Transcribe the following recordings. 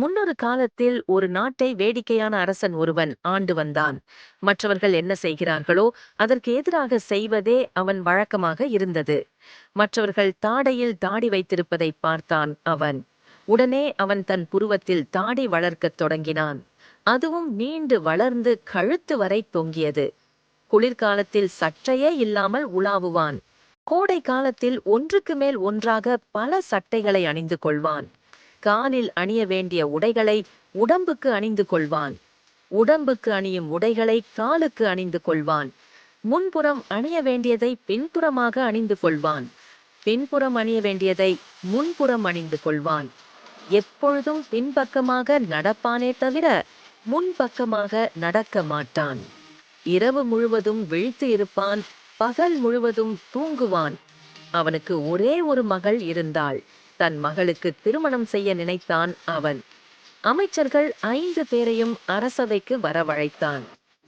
முன்னொரு காலத்தில் ஒரு நாட்டை வேடிக்கையான அரசன் ஒருவன் ஆண்டு வந்தான். மற்றவர்கள் என்ன செய்கிறார்களோ அதற்கு எதிராக செய்வதே அவன் வழக்கமாக இருந்தது. மற்றவர்கள் தாடையில் தாடி வைத்திருப்பதை பார்த்தான் அவன். உடனே அவன் தன் புருவத்தில் தாடி வளர்க்கத் தொடங்கினான். அதுவும் நீண்டு வளர்ந்து கழுத்து வரை தொங்கியது. குளிர்காலத்தில் சற்றையே இல்லாமல் உலாவுவான். கோடை காலத்தில் ஒன்றுக்கு மேல் ஒன்றாக பல சட்டைகளை அணிந்து கொள்வான். காலில் அணிய வேண்டிய உடைகளை உடம்புக்கு அணிந்து கொள்வான். உடம்புக்கு அணியும் உடைகளை காலுக்கு அணிந்து கொள்வான். முன்புறம் அணிய வேண்டியதை பின்புறமாக அணிந்து கொள்வான். பின்புறம் அணிய வேண்டியதை முன்புறம் அணிந்து கொள்வான். எப்பொழுதும் பின்பக்கமாக நடப்பானே தவிர முன்பக்கமாக நடக்க மாட்டான். இரவு முழுவதும் விழித்து இருப்பான் பகல் முழுவதும் தூங்குவான். அவனுக்கு ஒரே ஒரு மகள் இருந்தாள். தன் மகளுக்கு திருமணம் செய்ய நினைத்தான் அவன். அமைச்சர்கள் ஐந்து பேரையும் அரசவைக்கு வரவழைத்தான்.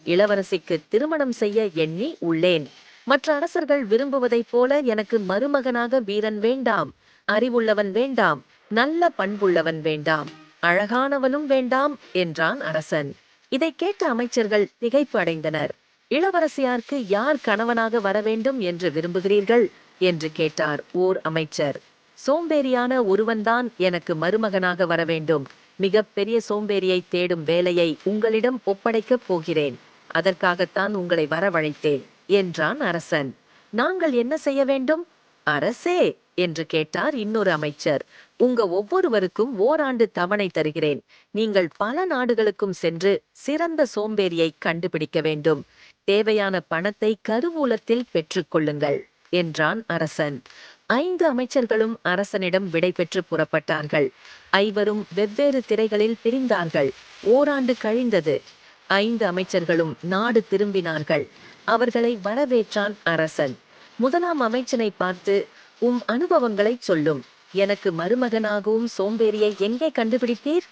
இளவரசிக்கு திருமணம் செய்ய எண்ணி உள்ளேன். மற்ற அரசர்கள் விரும்புவதைப் போல எனக்கு மருமகனாக வீரன் வேண்டாம் அறிவுள்ளவன் வேண்டாம் நல்ல பண்புள்ளவன் வேண்டாம் அழகானவனும் வேண்டாம் என்றான் அரசன். இதை கேட்ட அமைச்சர்கள் திகைப்பு அடைந்தனர் இளவரசியாருக்கு யார் கணவனாக வர வேண்டும் என்று விரும்புகிறீர்கள்? என்று கேட்டார் ஓர் அமைச்சர். சோம்பேறியான ஒருவன்தான் எனக்கு மருமகனாக வர வேண்டும் மிக பெரிய சோம்பேறியை தேடும் வேலையை உங்களிடம் ஒப்படைக்கப் போகிறேன். அதற்காகத்தான் உங்களை வரவழைத்தேன் என்றான் அரசன். நாங்கள் என்ன செய்ய வேண்டும்? அரசே என்று கேட்டார் இன்னொரு அமைச்சர். உங்க ஒவ்வொருவருக்கும் ஓராண்டு தவணை தருகிறேன். நீங்கள் பல நாடுகளுக்கும் சென்று சிறந்த சோம்பேறியை கண்டுபிடிக்க வேண்டும். தேவையான பணத்தை கருவூலத்தில் பெற்றுக்கொள்ளுங்கள் என்றான் அரசன். ஐந்து அமைச்சர்களும் அரசனிடம் விடைபெற்று புறப்பட்டார்கள். ஐவரும் வெவ்வேறு திரைகளில் பிரிந்தார்கள் ஓராண்டு கழிந்தது ஐந்து அமைச்சர்களும் நாடு திரும்பினார்கள். அவர்களை வரவேற்றான் அரசன். முதலாம் அமைச்சனை பார்த்து உம் அனுபவங்களை சொல்லும். எனக்கு மருமகனாகவும் சோம்பேறியை எங்கே கண்டுபிடித்தீர்?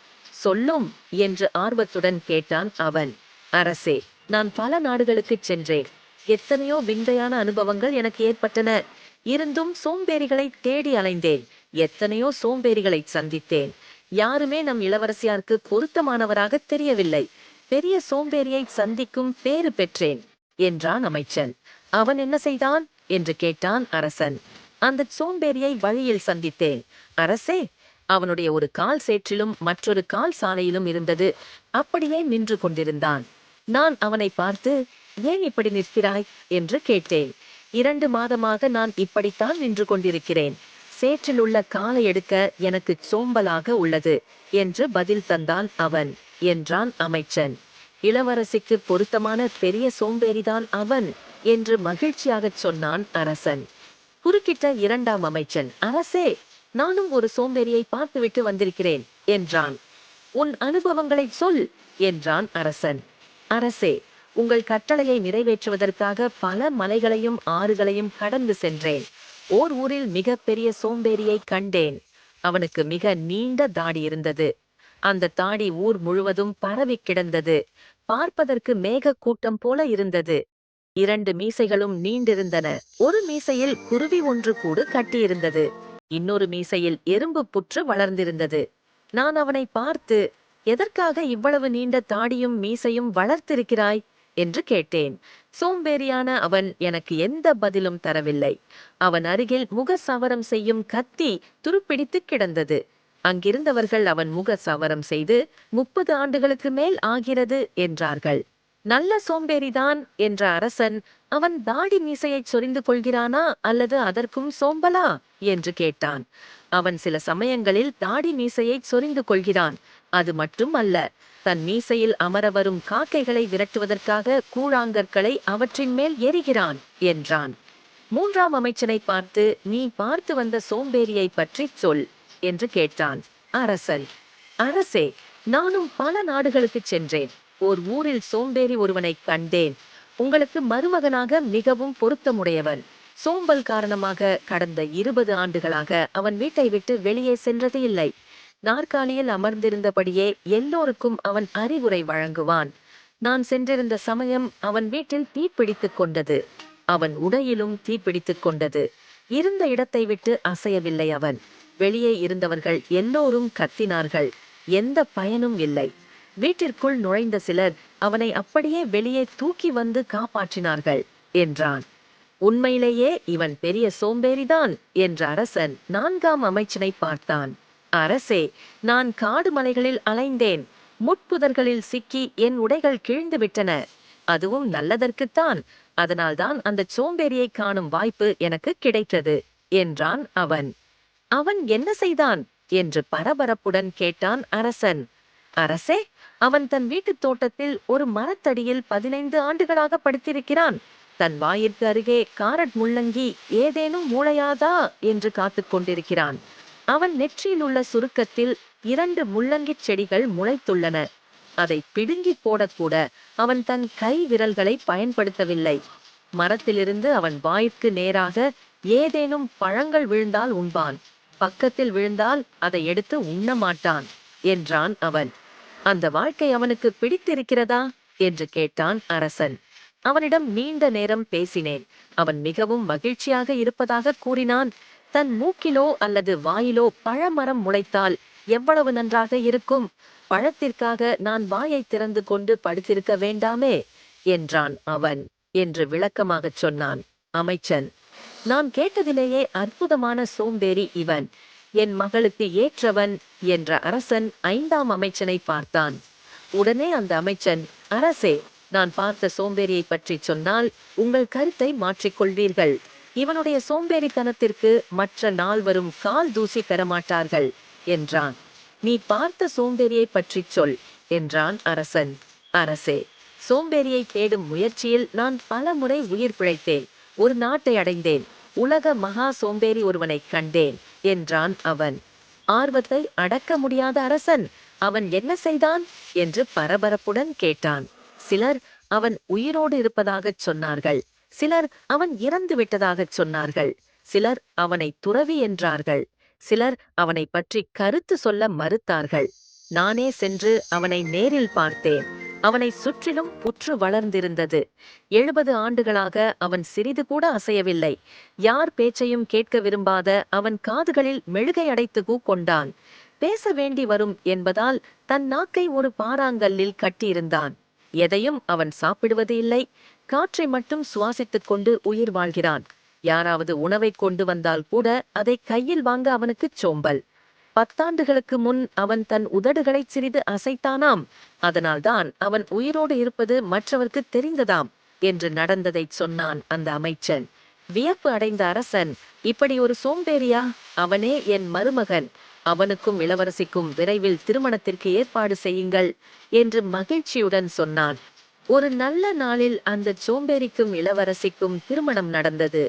சொல்லும் என்று ஆர்வத்துடன் கேட்டான் அவன். அரசே நான் பல நாடுகளுக்குச் சென்றேன். எத்தனையோ விந்தையான அனுபவங்கள் எனக்கு ஏற்பட்டன. இருந்தும் சோம்பேறிகளை தேடி அலைந்தேன். எத்தனையோ சோம்பேறிகளை சந்தித்தேன். யாருமே நம் இளவரசியாருக்கு பொருத்தமானவராக தெரியவில்லை. பெரிய சோம்பேறியை சந்திக்கும் பேறு பெற்றேன் என்றான் அமைச்சன். அவன் என்ன செய்தான்? என்று கேட்டான் அரசன். அந்த சோம்பேறியை வழியில் சந்தித்தேன். அரசே அவனுடைய ஒரு கால் சேற்றிலும் மற்றொரு கால் சாலையிலும் இருந்தது. அப்படியே நின்று கொண்டிருந்தான். நான் அவனை பார்த்து ஏன் இப்படி நிற்கிறாய்? என்று கேட்டேன். இரண்டு மாதமாக நான் இப்படித்தான் நின்று கொண்டிருக்கிறேன். சேற்றில் உள்ள காலை எடுக்க எனக்கு சோம்பலாக உள்ளது என்று பதில் தந்தான் அவன் என்றான் அமைச்சன். இளவரசிக்கு பொருத்தமான பெரிய சோம்பேறிதான் அவன் என்று மகிழ்ச்சியாகச் சொன்னான் அரசன். குறுக்கிட்ட இரண்டாம் அமைச்சன் அரசே நானும் ஒரு சோம்பேறியை பார்த்துவிட்டு வந்திருக்கிறேன் என்றான். உன் அனுபவங்களை சொல் என்றான் அரசன். அரசே உங்கள் கட்டளையை நிறைவேற்றுவதற்காக பல மலைகளையும் ஆறுகளையும் கடந்து சென்றேன். ஓர் ஊரில் மிக பெரிய சோம்பேறியை கண்டேன். அவனுக்கு மிக நீண்ட தாடி இருந்தது. அந்த தாடி ஊர் முழுவதும் பரவி கிடந்தது. பார்ப்பதற்கு மேக கூட்டம் போல இருந்தது. இரண்டு மீசைகளும் நீண்டிருந்தன. ஒரு மீசையில் குருவி ஒன்று கூடு கட்டியிருந்தது. இன்னொரு மீசையில் எறும்பு புற்று வளர்ந்திருந்தது. நான் அவனை பார்த்து எதற்காக இவ்வளவு நீண்ட தாடியும் மீசையும் வளர்த்திருக்கிறாய்? என்று கேட்டேன். சோம்பேறியான அவன் எனக்கு எந்த பதிலும் தரவில்லை. அவன் அருகில் முக சவரம் செய்யும் கத்தி துருப்பிடித்து கிடந்தது. அங்கிருந்தவர்கள் அவன் முக சவரம் செய்து முப்பது ஆண்டுகளுக்கு மேல் ஆகிறது என்றார்கள். நல்ல சோம்பேறிதான் என்ற அரசன் அவன் தாடி மீசையைச் சொரிந்து கொள்கிறானா அல்லது அதற்கும் சோம்பலா? என்று கேட்டான். அவன் சில சமயங்களில் தாடி மீசையைச் சொரிந்து கொள்கிறான். அது மட்டும் அல்ல தன் மீசையில் அமர வரும் காக்கைகளை விரட்டுவதற்காக கூழாங்கற்களை அவற்றின் மேல் எரிகிறான் என்றான். மூன்றாம் அமைச்சனை பார்த்து நீ பார்த்து வந்த சோம்பேறியை பற்றி சொல் என்று கேட்டான். அரசன். அரசே நானும் பல நாடுகளுக்குச் சென்றேன். ஓர் ஊரில் சோம்பேறி ஒருவனை கண்டேன். உங்களுக்கு மருமகனாக மிகவும் பொருத்தமுடையவன். சோம்பல் காரணமாக கடந்த இருபது ஆண்டுகளாக அவன் வீட்டை விட்டு வெளியே சென்றது இல்லை. நாற்காலியில் அமர்ந்திருந்தபடியே எல்லோருக்கும் அவன் அறிவுரை வழங்குவான். நான் சென்றிருந்த சமயம் அவன் வீட்டில் தீப்பிடித்துக் கொண்டது. அவன் உடையிலும் தீப்பிடித்துக் கொண்டது. இருந்த இடத்தை விட்டு அசையவில்லை அவன். வெளியே இருந்தவர்கள் எல்லோரும் கத்தினார்கள். எந்த பயனும் இல்லை. வீட்டிற்குள் நுழைந்த சிலர் அவனை அப்படியே வெளியே தூக்கி வந்து காப்பாற்றினார்கள் என்றான். உண்மையிலேயே இவன் பெரிய சோம்பேறிதான் என்ற அரசன் நான்காம் அமைச்சனை பார்த்தான். அரசே நான் காடு மலைகளில் அலைந்தேன். முட்புதர்களில் சிக்கி என் உடைகள் கிழிந்து விட்டன அதுவும் நல்லதற்குத்தான். அதனால்தான் அந்த சோம்பேறியை காணும் வாய்ப்பு எனக்கு கிடைத்தது என்றான் அவன். அவன் என்ன செய்தான்? என்று பரபரப்புடன் கேட்டான் அரசன். அரசே அவன் தன் வீட்டுத் தோட்டத்தில் ஒரு மரத்தடியில் பதினைந்து ஆண்டுகளாக படுத்திருக்கிறான். தன் வாயிற்கு அருகே காரட் முள்ளங்கி ஏதேனும் மூளையாதா? என்று காத்துக் கொண்டிருக்கிறான். அவன் நெற்றியில் உள்ள சுருக்கத்தில் இரண்டு முள்ளங்கிச் செடிகள் முளைத்துள்ளன. அதை பிடுங்கி போடக்கூட அவன் தன் கை விரல்களை பயன்படுத்தவில்லை. மரத்திலிருந்து அவன் வாய்க்கு நேராக ஏதேனும் பழங்கள் விழுந்தால் உண்பான். பக்கத்தில் விழுந்தால் அதை எடுத்து உண்ண மாட்டான் என்றான் அவன். அந்த வாழ்க்கை அவனுக்கு பிடித்திருக்கிறதா? என்று கேட்டான் அரசன். அவனிடம் நீண்ட நேரம் பேசினேன். அவன் மிகவும் மகிழ்ச்சியாக இருப்பதாக கூறினான். தன் மூக்கிலோ அல்லது வாயிலோ பழமரம் முளைத்தால் எவ்வளவு நன்றாக இருக்கும்? பழத்திற்காக நான் வாயை திறந்து கொண்டு படுத்திருக்க வேண்டாமே என்றான் அவன் என்று விளக்கமாகச் சொன்னான் அமைச்சன். நான் கேட்டதிலேயே அற்புதமான சோம்பேறி இவன் என் மகளுக்கு ஏற்றவன் என்ற அரசன் ஐந்தாம் அமைச்சனை பார்த்தான். உடனே அந்த அமைச்சன் அரசே நான் பார்த்த சோம்பேறியை பற்றி சொன்னால் உங்கள் கருத்தை மாற்றிக்கொள்வீர்கள் இவனுடைய சோம்பேறித்தனத்திற்கு மற்ற நால்வரும் கால் தூசி பெறமாட்டார்கள் என்றான். நீ பார்த்த சோம்பேறியை பற்றி சொல் என்றான் அரசன். அரசே சோம்பேறியை தேடும் முயற்சியில் நான் பல முறை உயிர் பிழைத்தேன் ஒரு நாட்டை அடைந்தேன் உலக மகா சோம்பேறி ஒருவனை கண்டேன் என்றான் அவன். ஆர்வத்தை அடக்க முடியாத அரசன் அவன் என்ன செய்தான்? என்று பரபரப்புடன் கேட்டான். சிலர் அவன் உயிரோடு இருப்பதாகச் சொன்னார்கள். சிலர் அவன் இறந்து விட்டதாகச் சொன்னார்கள். சிலர் அவனை துறவி என்றார்கள். சிலர் அவனை பற்றி கருத்து சொல்ல மறுத்தார்கள். நானே சென்று அவனை நேரில் பார்த்தேன். அவனை சுற்றிலும் புற்று வளர்ந்திருந்தது. எழுபது ஆண்டுகளாக அவன் சிறிது கூட அசையவில்லை. யார் பேச்சையும் கேட்க விரும்பாத அவன் காதுகளில் மெழுகை அடைத்து கொண்டான் பேச வேண்டி வரும் என்பதால் தன் நாக்கை ஒரு பாறாங்கல்லில் கட்டியிருந்தான். எதையும் அவன் சாப்பிடுவது இல்லை. காற்றை மட்டும் சுவாசித்துக் கொண்டு உயிர் வாழ்கிறான். யாராவது உணவை கொண்டு வந்தால் கூட அதை கையில் வாங்க அவனுக்குச் சோம்பல். பத்தாண்டுகளுக்கு முன் அவன் தன் உதடுகளை சிறிது அசைத்தானாம். அதனால்தான் அவன் உயிரோடு இருப்பது மற்றவர்க்கு தெரிந்ததாம் என்று நடந்ததை சொன்னான் அந்த அமைச்சன். வியப்பு அடைந்த அரசன் இப்படி ஒரு சோம்பேறியா? அவனே என் மருமகன். அவனுக்கும் இளவரசிக்கும் விரைவில் திருமணத்திற்கு ஏற்பாடு செய்யுங்கள் என்று மகிழ்ச்சியுடன் சொன்னான். ஒரு நல்ல நாளில் அந்த சோம்பேறிக்கும் இளவரசிக்கும் திருமணம் நடந்தது.